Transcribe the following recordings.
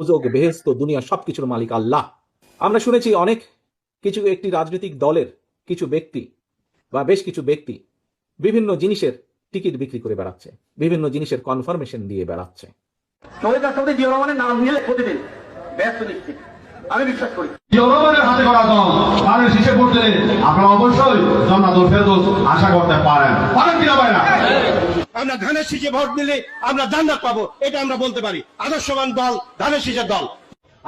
দোজক বেহেস্ত দুনিয়া সবকিছুর মালিক আল্লাহ। আমরা শুনেছি অনেক কিছু একটি রাজনৈতিক দলের কিছু ব্যক্তি বা বেশ কিছু ব্যক্তি বিভিন্ন জিনিসের টিকিট বিক্রি করে বেড়াচ্ছে, বিভিন্ন জিনিসের কনফার্মেশন দিয়ে বেড়াচ্ছে। নাম নিলে প্রতিদিন ব্যস্ত নিশ্চিত। আমি বিশ্বাস করি। জনগণের হাতে করা দল তাদের দিলে আপনারা অবশ্যই জন্নাতুল ফেরদৌস আশা করতে পারেন। পারেন কিনা পারেন না আমরা ধানের শীষে ভোট দিলে আমরা জান্নাত পাবো এটা আমরা বলতে পারি। আদর্শবান দল ধানের শীষের দল।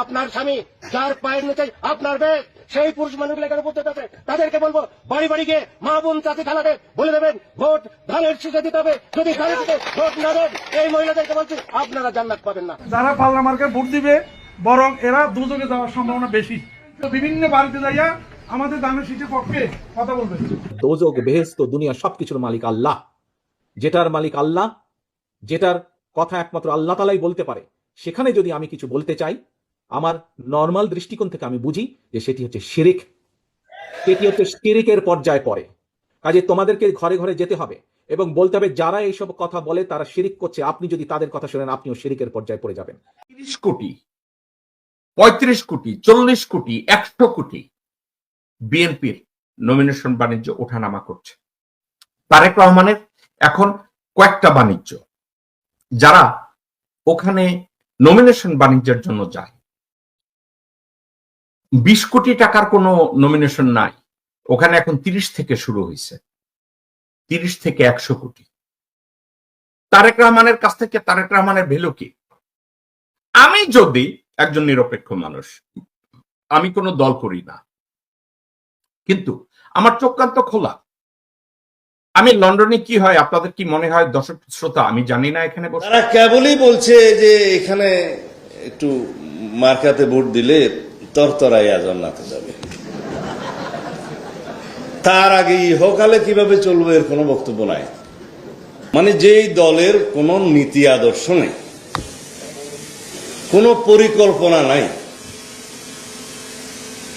আপনার স্বামী যার পায়ের নিচে আপনার সেই পুরুষ মানুষগুলো এখানে উপস্থিত আছে তাদেরকে বলব বাড়ি বাড়ি গিয়ে মা বোন চাচি খালাকে বলে দেবেন ভোট ধানের শীষে দিতে হবে। যদি ধানের শীষে ভোট না দেন এই মহিলাদেরকে বলছি আপনারা জান্নাত পাবেন না। যারা পাল্লা মার্কে ভোট দিবে বরং এরা দুযোগে যাওয়ার সম্ভাবনা বেশি। বিভিন্ন বাড়িতে যাইয়া আমাদের দানের শীতের পক্ষে কথা বলবে। দোজক বেহেস্ত দুনিয়া সবকিছুর মালিক আল্লাহ। যেটার মালিক আল্লাহ যেটার কথা একমাত্র আল্লাহ তালাই বলতে পারে। সেখানে যদি আমি কিছু বলতে চাই আমার নর্মাল দৃষ্টিকোণ থেকে আমি বুঝি যে সেটি হচ্ছে শিরিক। সেটি হচ্ছে শিরিকের পর্যায়ে পড়ে। কাজে তোমাদেরকে ঘরে ঘরে যেতে হবে এবং বলতে হবে যারা এইসব কথা বলে তারা শিরিক করছে আপনি যদি তাদের কথা শোনেন আপনিও শিরিকের পর্যায়ে পড়ে যাবেন। তিরিশ কোটি পঁয়ত্রিশ কোটি, চল্লিশ কোটি, একশো কোটি বিএনপির নমিনেশন বাণিজ্য ওঠানামা করছে। তারেক রহমানের এখন কয়েকটা বাণিজ্য। যারা ওখানে নমিনেশন বাণিজ্যের জন্য যায়। বিশ কোটি টাকার কোনো নমিনেশন নাই। ওখানে এখন তিরিশ থেকে শুরু হয়েছে। তিরিশ থেকে একশো কোটি। তারেক রহমানের কাছ থেকে তারেক রহমানের ভ্যালু কি? আমি যদি একজন নিরপেক্ষ মানুষ। আমি কোনো দল করি না। কিন্তু আমার চোখকান্ত খোলা। আমি লন্ডনে কি হয়, আপনাদের কি মনে হয়, দর্শক শ্রোতা, আমি জানি না এখানে তারা কেবলই বলছে যে এখানে একটু মার্কাতে ভোট দিলে তরতরাইয়া জান্নাতে যাবে। তার আগে ইহকালে কীভাবে চলবে এর কোনো বক্তব্য নাই। মানে যেই দলের কোনো নীতি আদর্শ নেই। কোনো পরিকল্পনা নাই।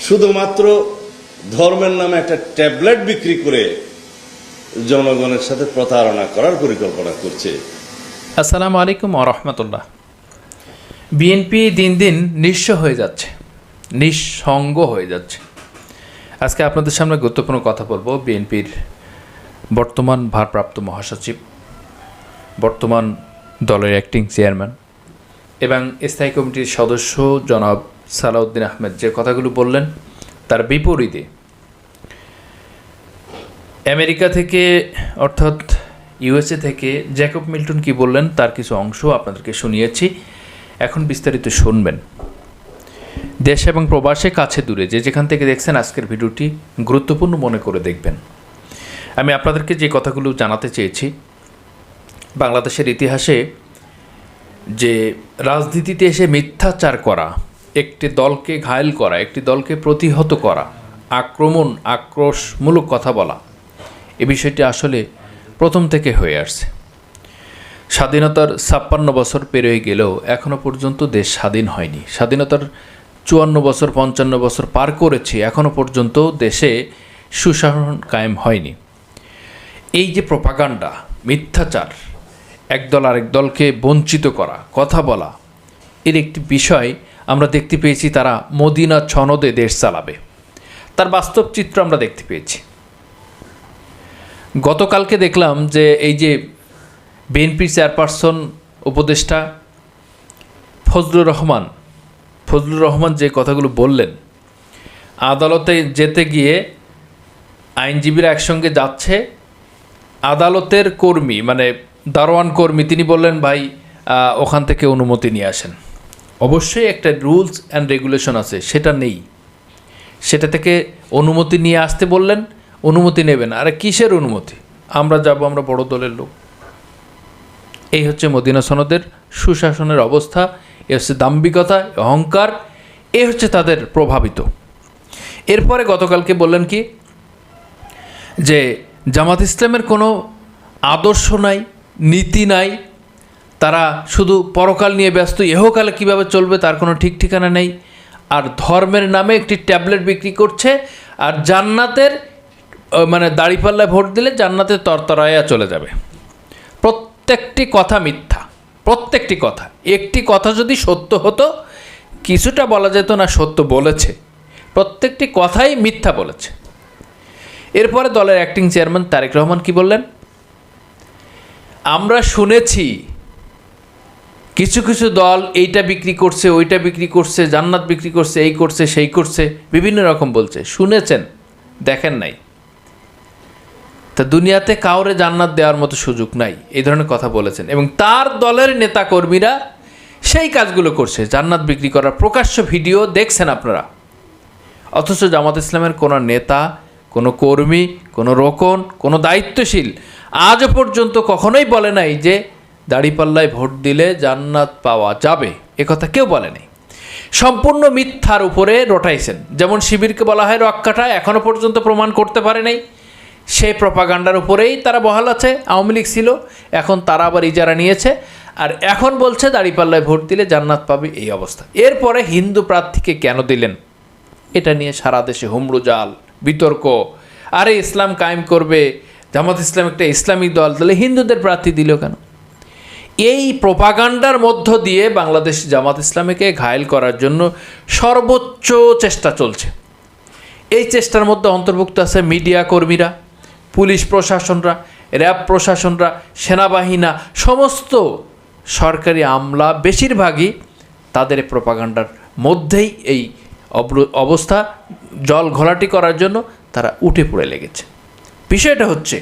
শুধুমাত্র ধর্মের নামে একটা ট্যাবলেট বিক্রি করে জনগণের সাথে প্রতারণা করার পরিকল্পনা করছে। আসসালামু আলাইকুম রহমতুল্লাহ। বিএনপি দিন দিন নিঃস্ব হয়ে যাচ্ছে, নিঃসঙ্গ হয়ে যাচ্ছে। আজকে আপনাদের সামনে গুরুত্বপূর্ণ কথা বলব বিএনপির বর্তমান ভারপ্রাপ্ত মহাসচিব, বর্তমান দলের অ্যাক্টিং চেয়ারম্যান এবং স্থায়ী কমিটির সদস্য জনাব সালাউদ্দিন আহমেদ যে কথাগুলো বললেন, তার বিপরীতে আমেরিকা থেকে, অর্থাৎ ইউএসএ থেকে জ্যাকব মিল্টন কি বললেন, তার কিছু অংশ আপনাদেরকে শুনিয়েছি। এখন বিস্তারিত শুনবেন। দেশ এবং প্রবাসে কাছে দূরে, যে যেখান থেকে দেখছেন আজকের ভিডিওটি গুরুত্বপূর্ণ মনে করে দেখবেন। আমি আপনাদেরকে যে কথাগুলো জানাতে চেয়েছি, বাংলাদেশের ইতিহাসে যে রাজনীতিতে এসে মিথ্যাচার করা, একটি দলকে ঘায়েল করা, একটি দলকে প্রতিহত করা, আক্রমণ, আক্রোশমূলক কথা বলা, এ বিষয়টি আসলে প্রথম থেকে হয়ে আসছে। স্বাধীনতার ছাপ্পান্ন বছর পেরোয় গেলেও এখনও পর্যন্ত দেশ স্বাধীন হয়নি। স্বাধীনতার চুয়ান্ন বছর, পঞ্চান্ন বছর পার করেছি এখনও পর্যন্ত দেশে সুশাসন কায়েম হয়নি। এই যে প্রপাগান্ডা, মিথ্যাচার একদল আরেক দলকে বঞ্চিত করা, কথা বলা। এর একটি বিষয় আমরা দেখতে পেয়েছি তারা মদিনা ছনদে দেশ চালাবে। তার বাস্তব চিত্র আমরা দেখতে পেয়েছি। গতকালকে দেখলাম যে এই যে বিএনপির চেয়ারপারসন উপদেষ্টা ফজলুর রহমান ফজলুর রহমান যে কথাগুলো বললেন, আদালতে যেতে গিয়ে আইনজীবীরা একসঙ্গে যাচ্ছে। আদালতের কর্মী মানে দারোয়ান কর্মী, তিনি বললেন, ভাই ওখান থেকে অনুমতি নিয়ে আসেন। অবশ্যই একটা রুলস অ্যান্ড রেগুলেশন আছে, সেটা নেই। সেটা থেকে অনুমতি নিয়ে আসতে বললেন, অনুমতি নেবেন। আরে, কিসের অনুমতি? আমরা যাব, আমরা বড় দলের লোক। এই হচ্ছে মদিনা সনদের সুশাসনের অবস্থা, এ হচ্ছে দাম্ভিকতা অহংকার, এ হচ্ছে তাদের প্রভাবিত। এরপরে গতকালকে বললেন কি, যে জামাত ইসলামের কোনো আদর্শ নাই নীতি নাই, তারা শুধু পরকাল নিয়ে ব্যস্ত, ইহকালে কীভাবে চলবে তার কোনো ঠিক ঠিকানা নেই। আর ধর্মের নামে একটি ট্যাবলেট বিক্রি করছে, আর জান্নাতের মানে দাড়িপাল্লায় ভোট দিলে জান্নাতের তরতরায়া চলে যাবে। প্রত্যেকটি কথা মিথ্যা, প্রত্যেকটি কথা। একটি কথা যদি সত্য হতো, কিছুটা বলা যেত না সত্য বলেছে, প্রত্যেকটি কথাই মিথ্যা বলেছে। এরপরে দলের অ্যাক্টিং চেয়ারম্যান তারেক রহমান কি বললেন? আমরা শুনেছি কিছু কিছু দল এইটা বিক্রি করছে, ওইটা বিক্রি করছে, জান্নাত বিক্রি করছে, এই করছে, সেই করছে, বিভিন্ন রকম বলছে। শুনেছেন, দেখেন নাই। তা দুনিয়াতে কাউরে জান্নাত দেওয়ার মতো সুযোগ নাই, এই ধরনের কথা বলেছেন। এবং তার দলের নেতা কর্মীরা সেই কাজগুলো করছে, জান্নাত বিক্রি করার প্রকাশ্য ভিডিও দেখছেন আপনারা। অথচ জামাত ইসলামের কোনো নেতা, কোনো কর্মী, কোনো রোকন, কোনো দায়িত্বশীল আজও পর্যন্ত কখনোই বলে নাই যে দাড়িপাল্লায় ভোট দিলে জান্নাত পাওয়া যাবে। একথা কেউ বলেনি সম্পূর্ণ মিথ্যার উপরে রটাইছেন। যেমন শিবিরকে বলা হয় রক্ষাটা এখনও পর্যন্ত প্রমাণ করতে পারে নাই। সেই প্রপাগান্ডার উপরেই তারা বহাল আছে, আওয়ামী লীগ ছিল, এখন তারা আবার ইজারা নিয়েছে। আর এখন বলছে দাড়িপাল্লায় ভোট দিলে জান্নাত পাবে এই অবস্থা। এরপরে হিন্দু প্রার্থীকে কেন দিলেন? এটা নিয়ে সারা দেশে হুমড়ো জাল বিতর্ক। আরে ইসলাম কায়েম করবে জামাত ইসলাম একটা ইসলামিক দল, তাহলে হিন্দুদের প্রার্থী দিল কেন? এই প্রপাগান্ডার মধ্য দিয়ে বাংলাদেশ জামাত ইসলামীকে ঘায়েল করার জন্য সর্বোচ্চ চেষ্টা চলছে। এই চেষ্টার মধ্যে অন্তর্ভুক্ত আছে মিডিয়া কর্মীরা, পুলিশ প্রশাসনরা, র্যাব প্রশাসনরা সেনাবাহিনা সমস্ত সরকারি আমলা বেশিরভাগই তাদের প্রপাগান্ডার মধ্যেই এই অবস্থা, জল ঘোলাটি করার জন্য তারা উঠে পড়ে লেগেছে। বিষয়টা হচ্ছে,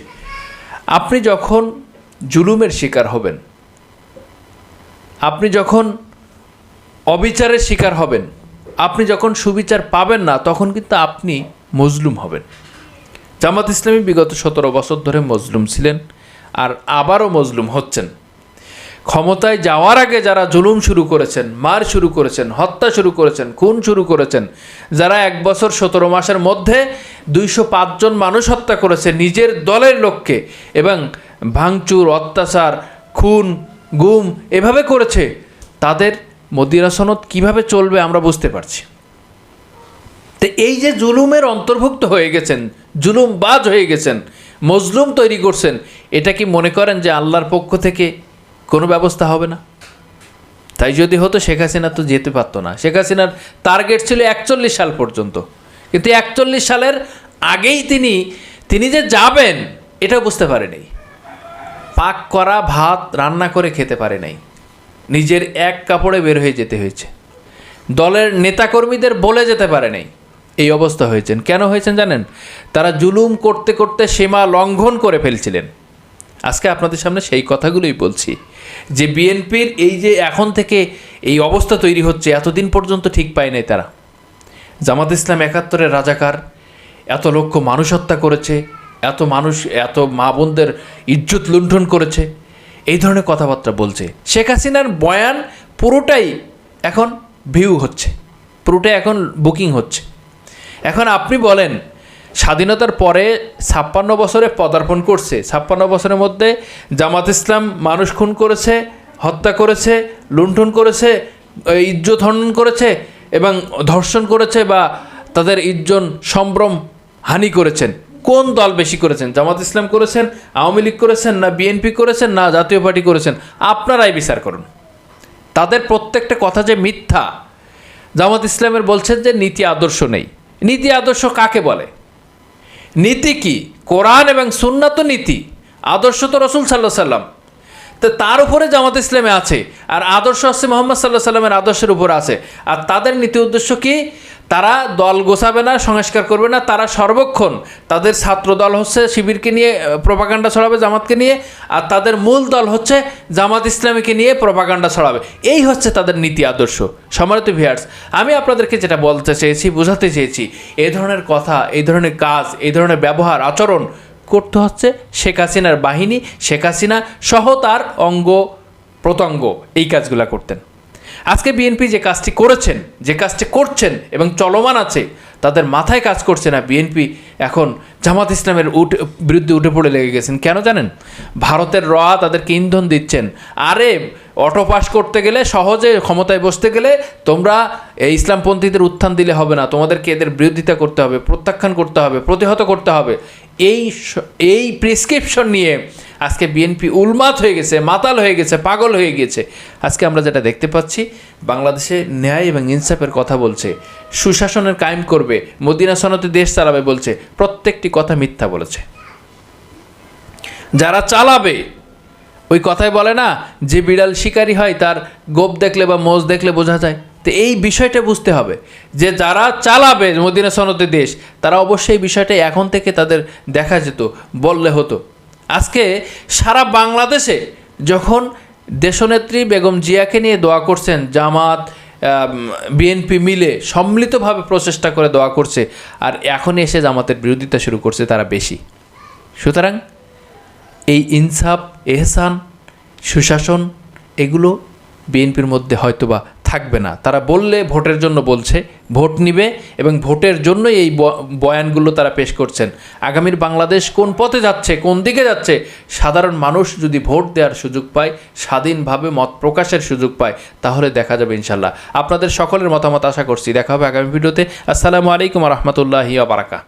আপনি যখন জুলুমের শিকার হবেন, আপনি যখন অবিচারের শিকার হবেন, আপনি যখন সুবিচার পাবেন না, তখন কিন্তু আপনি মজলুম হবেন। জামাত ইসলামী বিগত সতেরো বছর ধরে মজলুম ছিলেন আর আবারও মজলুম হচ্ছেন। ক্ষমতায় যাওয়ার আগে যারা জুলুম শুরু করেছেন, মার শুরু করেছেন, হত্যা শুরু করেছেন, খুন শুরু করেছেন, যারা এক বছর সতেরো মাসের মধ্যে দুইশো পাঁচজন মানুষ হত্যা করেছে নিজের দলের লোককে এবং ভাঙচুর, অত্যাচার, খুন, গুম এভাবে করেছে, তাদের মদিনা সনদ কীভাবে চলবে আমরা বুঝতে পারছি। তো এই যে জুলুমের অন্তর্ভুক্ত হয়ে গেছেন জুলুম বাজ হয়ে গেছেন, মজলুম তৈরি করছেন, এটা কি মনে করেন যে আল্লাহর পক্ষ থেকে কোনো ব্যবস্থা হবে না। তাই যদি হতো, শেখ হাসিনা তো যেতে পারতো না। শেখ হাসিনার টার্গেট ছিল একচল্লিশ সাল পর্যন্ত। কিন্তু একচল্লিশ সালের আগেই তিনি তিনি যে যাবেন এটা বুঝতে পারেনি। পাক করা ভাত রান্না করে খেতে পারে নাই। নিজের এক কাপড়ে বের হয়ে যেতে হয়েছে। দলের নেতাকর্মীদের বলে যেতে পারে নাই। এই অবস্থা হয়েছেন। কেন হয়েছেন জানেন? তারা জুলুম করতে করতে সীমা লঙ্ঘন করে ফেলছিলেন। আজকে আপনাদের সামনে সেই কথাগুলোই বলছি যে বিএনপির এই যে এখন থেকে এই অবস্থা তৈরি হচ্ছে, এতদিন পর্যন্ত ঠিক পায় নাই তারা। জামাত ইসলাম একাত্তরের রাজাকার, এত লক্ষ মানুষ হত্যা করেছে, এত মানুষ, এত মা বোনদের ইজ্জত লুণ্ঠন করেছে, এই ধরনের কথাবার্তা বলছে। শেখ হাসিনার বয়ান পুরোটাই এখন ভিউ হচ্ছে, পুরোটাই এখন বুকিং হচ্ছে। এখন আপনি বলেন স্বাধীনতার পরে ছাপ্পান্ন বছরে পদার্পণ করছে। ছাপ্পান্ন বছরের মধ্যে জামাত ইসলাম মানুষ খুন করেছে, হত্যা করেছে, লুণ্ঠন করেছে ইজ্জত হনন করেছে এবং ধর্ষণ করেছে বা তাদের ইজ্জন, সম্ভ্রম হানি করেছেন। কোন দল বেশি করেছেন? জামাত ইসলাম করেছেন, আওয়ামী লীগ করেছেন না বিএনপি করেছেন না জাতীয় পার্টি করেছেন? আপনারাই বিচার করুন। তাদের প্রত্যেকটা কথা যে মিথ্যা, জামাত ইসলামের বলছেন যে নীতি আদর্শ নেই। নীতি আদর্শ কাকে বলে? নীতি কি? কোরআন এবং সুন্নাত নীতি। আদর্শ তো রসুল সাল্লাহ সাল্লাম তো তার উপরে জামাত ইসলামে আছে, আর আদর্শ আছে মোহাম্মদ সাল্লাহ সাল্লামের আদর্শের উপর আছে। আর তাদের নীতি উদ্দেশ্য কি? তারা দল গোছাবে না, সংস্কার করবে না, তারা সর্বক্ষণ তাদের ছাত্র দল হচ্ছে শিবিরকে নিয়ে প্রপাগান্ডা ছড়াবে জামাতকে নিয়ে, আর তাদের মূল দল হচ্ছে জামাত ইসলামীকে নিয়ে প্রপাগান্ডা ছড়াবে। এই হচ্ছে তাদের নীতি আদর্শ। সম্মানিত ভিয়ার্স আমি আপনাদেরকে যেটা বলতে চেয়েছি, বোঝাতে চেয়েছি এই ধরনের কথা এই ধরনের কাজ এই ধরনের ব্যবহার, আচরণ করতে হচ্ছে শেখ হাসিনার বাহিনী, শেখ হাসিনা সহ তার অঙ্গ প্রত্যঙ্গ এই কাজগুলা করতেন। আজকে বিএনপি যে কাজটি করেছেন, যে কাজটি করছেন এবং চলমান আছে, তাদের মাথায় কাজ করছে না বিএনপি এখন জামাত ইসলামের উঠে, বিরুদ্ধে উঠে পড়ে লেগে গেছেন। কেন জানেন? ভারতের র তাদেরকে ইন্ধন দিচ্ছেন। আরে, অটো পাস করতে গেলে, সহজে ক্ষমতায় বসতে গেলে তোমরা এই ইসলামপন্থীদের উত্থান দিলে হবে না। তোমাদেরকে এদের বিরোধিতা করতে হবে, প্রত্যাখ্যান করতে হবে, প্রতিহত করতে হবে। এই এই প্রেসক্রিপশন নিয়ে আজকে বিএনপি উলমাত হয়ে গেছে, মাতাল হয়ে গেছে, পাগল হয়ে গেছে। আজকে আমরা যেটা দেখতে পাচ্ছি, বাংলাদেশে ন্যায় এবং ইনসাফের কথা বলছে। সুশাসনের কায়েম করবে, মদিনা সনতে দেশ চালাবে বলছে, প্রত্যেকটি কথা মিথ্যা বলেছে। যারা চালাবে, ওই কথাই বলে না, যে বিড়াল শিকারী হয় তার গোপ দেখলে বা মোজ দেখলে বোঝা যায়। তো এই বিষয়টা বুঝতে হবে যে যারা চালাবে মদিনা সনদের দেশ, তারা অবশ্যই বিষয়টা এখন থেকে তাদের দেখা যেত, বললে হতো। আজকে সারা বাংলাদেশে যখন দেশনেত্রী বেগম জিয়াকে নিয়ে দোয়া করছেন, জামাত বিএনপি মিলে সম্মিলিতভাবে প্রচেষ্টা করে দোয়া করছে, আর এখন এসে জামাতের বিরোধিতা শুরু করছে তারা বেশি। সুতরাং এই ইনসাফ, এহসান, সুশাসন, এগুলো বিএনপির মধ্যে হয়তোবা থাকবে না। তারা বললে ভোটের জন্য বলছে, ভোট নিবে এবং ভোটের জন্যই এই বয়ানগুলো তারা পেশ করছেন। আগামীর বাংলাদেশ কোন পথে যাচ্ছে, কোন দিকে যাচ্ছে? সাধারণ মানুষ যদি ভোট দেওয়ার সুযোগ পায়, স্বাধীনভাবে মত প্রকাশের সুযোগ পায়, তাহলে দেখা যাবে ইনশাল্লাহ। আপনাদের সকলের মতামত আশা করছি। দেখা হবে আগামী ভিডিওতে। আসসালামু আলাইকুম রহমতুল্লাহি বারাকা